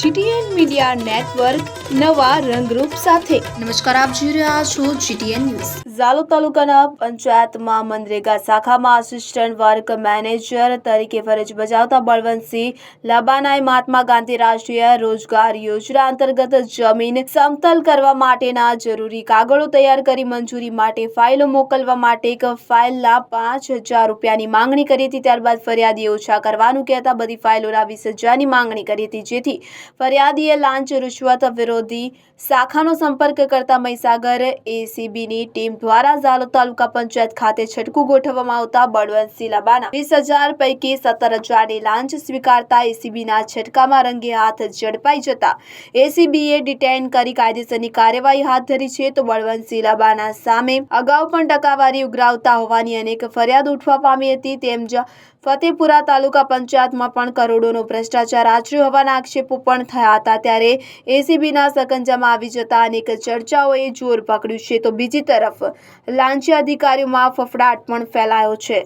GTN media network નવા રંગરૂપ સાથે. નમસ્કાર આપ જોઈ રહ્યા છો જીટીએન ન્યૂઝ. ઝાલો તાલુકાના પંચાયતમાં મનરેગા શાખામાં આસિસ્ટન્ટ વર્ક મેનેજર તરીકે ફરજ બજાવતા બળવંતસિંહ લાબાનાએ મહાત્મા ગાંધી રાષ્ટ્રીય રોજગાર યોજના અંતર્ગત જમીન સમતલ કરવા માટેના જરૂરી કાગળો તૈયાર કરી મંજૂરી માટે ફાઇલો મોકલવા માટે એક ફાઇલના પાંચ હજાર રૂપિયાની માંગણી કરી હતી. ત્યારબાદ ફરિયાદીએ ઓછા કરવાનું કહેતા બધી ફાઇલોના વીસ હજારની માંગણી કરી હતી. જેથી ફરિયાદીએ લાંચ રૂશ્વત વિરોધી શાખાનો સંપર્ક કરતા મહીસાગર એસીબીની ટીમ દ્વારા ઝાલો તાલુકા પંચાયત ખાતે છટકું ગોઠવવામાં આવતા બળવંતસિંહ લાબાના વીસ હજાર પૈકી સત્તર હજારની લાંચ સ્વીકારતા એસીબીના છટકામાં રંગે હાથ ઝડપાઈ જતા એસીબીએ ડિટેન કરી કાયદેસરની કાર્યવાહી હાથ ધરી છે તો બળવંતસિંહ લાબાના સામે અગાઉ પણ ટકાવારી ઉઘરાવતા હોવાની અનેક ફરિયાદ ઉઠવા પામી હતી તેમ જ ફતેપુરા તાલુકા પંચાયતમાં પણ કરોડોનો ભ્રષ્ટાચાર આચર્યો હોવાના આક્ષેપો પણ થયા હતા. ત્યારે એસીબીના સકંજામાં આવી જતા અનેક ચર્ચાઓએ જોર પકડ્યું છે. તો બીજી તરફ, લાંચી અધિકારીઓમાં ફફડાટ પણ ફેલાયો છે.